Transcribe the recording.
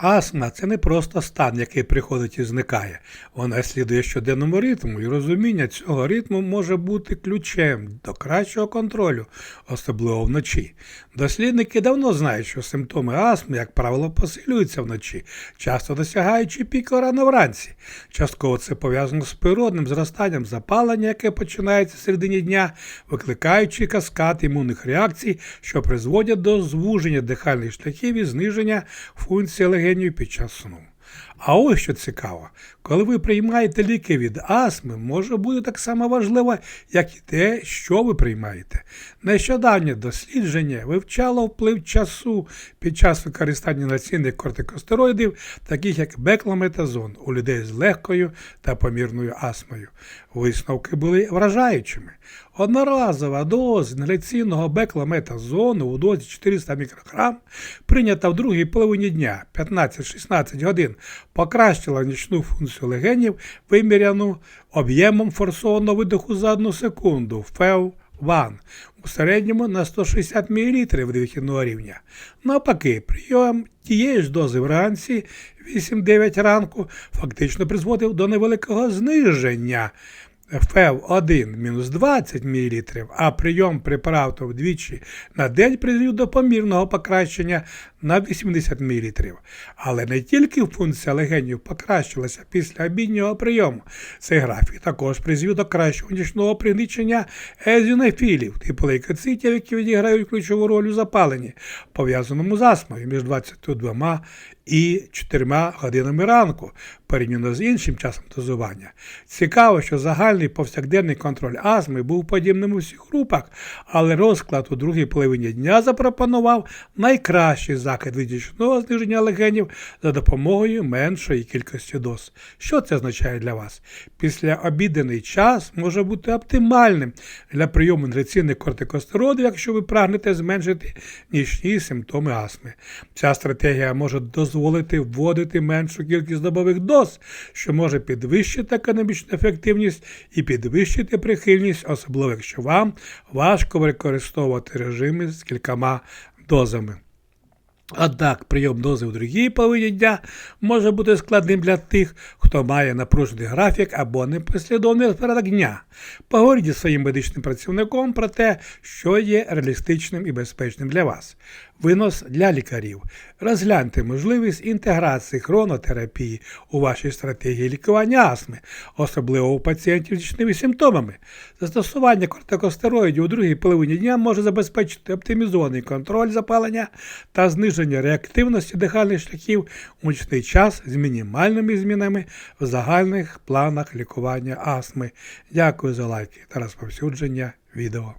Астма це не просто стан, який приходить і зникає. Вона слідує щоденному ритму, і розуміння цього ритму може бути ключем до кращого контролю, особливо вночі. Дослідники давно знають, що симптоми астми, як правило, посилюються вночі, часто досягаючи піку рано вранці. Частково це пов'язано з природним зростанням запалення, яке починається в середині дня, викликаючи каскад імунних реакцій, що призводять до звуження дихальних шляхів і зниження функції легенів під час сну. А ось що цікаво, коли ви приймаєте ліки від астми, може бути так само важливо, як і те, що ви приймаєте. Нещодавнє дослідження вивчало вплив часу під час використання націнних кортикостероїдів, таких як бекламетазон у людей з легкою та помірною астмою. Висновки були вражаючими. Одноразова доза інгаляційного бекламетазону у дозі 400 мікрограм, прийнята в другій половині дня 15-16 годин, покращила нічну функцію легенів, виміряну об'ємом форсованого видоху за одну секунду фев 1 у середньому на 160 мл вдихідного рівня. Навпаки, прийом тієї ж дози вранці 8-9 ранку фактично призводив до невеликого зниження ФЕВ-1 мінус 20 мл, а прийом препарату вдвічі на день призвів до помірного покращення на 80 мл. Але не тільки функція легенів покращилася після обіднього прийому. Цей графік також призвів до кращого нічного пригничення езінофілів, типу лейкоцитів, які відіграють ключову роль у запаленні, пов'язаному з астмою між 22 і 4 годинами ранку, порівняно з іншим часом дозування. Цікаво, що загальний повсякденний контроль астми був подібним у всіх групах, але розклад у другій половині дня запропонував найкращий захід від нічного зниження легенів за допомогою меншої кількості доз. Що це означає для вас? Після обідений час може бути оптимальним для прийому інфекційних кортикостероїдів, якщо ви прагнете зменшити нічні симптоми астми. Ця стратегія може дозволити вводити меншу кількість добових доз, що може підвищити економічну ефективність і підвищити прихильність, особливо якщо вам важко використовувати режими з кількома дозами. Однак прийом дози в другій половині дня може бути складним для тих, хто має напружений графік або непослідовний розпорядок дня. Поговоріть зі своїм медичним працівником про те, що є реалістичним і безпечним для вас. Винос для лікарів. Розгляньте можливість інтеграції хронотерапії у вашій стратегії лікування астми, особливо у пацієнтів з нічними симптомами. Застосування кортикостероїдів у другій половині дня може забезпечити оптимізований контроль запалення та зниження реактивності дихальних шляхів у нічний час з мінімальними змінами в загальних планах лікування астми. Дякую за лайки та розповсюдження відео.